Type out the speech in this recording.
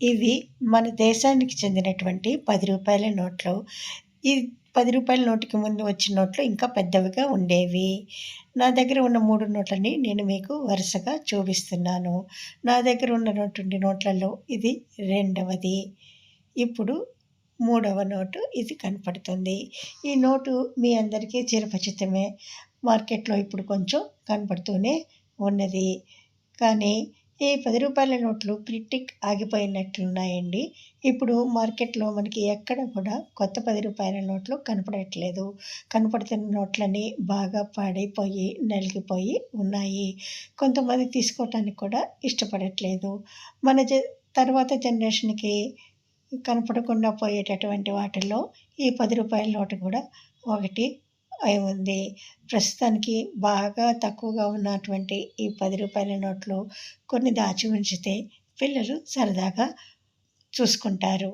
ఇవి మన దేశానికి చెందినటువంటి పది రూపాయల నోట్లు. ఈ పది రూపాయల నోటుకి ముందు వచ్చిన నోట్లు ఇంకా పెద్దవిగా ఉండేవి. నా దగ్గర ఉన్న మూడు నోట్లని నేను మీకు వరుసగా చూపిస్తున్నాను. నా దగ్గర ఉన్నటువంటి నోట్లలో ఇది రెండవది. ఇప్పుడు మూడవ నోటు ఇది కనపడుతుంది. ఈ నోటు మీ అందరికీ చిరపచితమే మార్కెట్లో ఇప్పుడు కొంచెం కనపడుతూనే ఉన్నది. కానీ ఈ పది రూపాయల నోట్లు ప్రిటిక్ ఆగిపోయినట్లున్నాయండి ఇప్పుడు మార్కెట్లో మనకి ఎక్కడ కూడా కొత్త పది రూపాయల నోట్లు కనపడట్లేదు. కనపడుతున్న నోట్లని బాగా పాడైపోయి నలిగిపోయి ఉన్నాయి. కొంతమంది తీసుకోవటానికి కూడా ఇష్టపడట్లేదు. మన జ తర్వాత జనరేషన్కి కనపడకుండా పోయేటటువంటి వాటిల్లో ఈ పది రూపాయల నోటు కూడా ఒకటి అయి ఉంది. ప్రస్తుతానికి బాగా తక్కువగా ఉన్నటువంటి ఈ పది రూపాయల నోట్లు కొన్ని దాచి ఉంచితే పిల్లలు సరదాగా చూసుకుంటారు.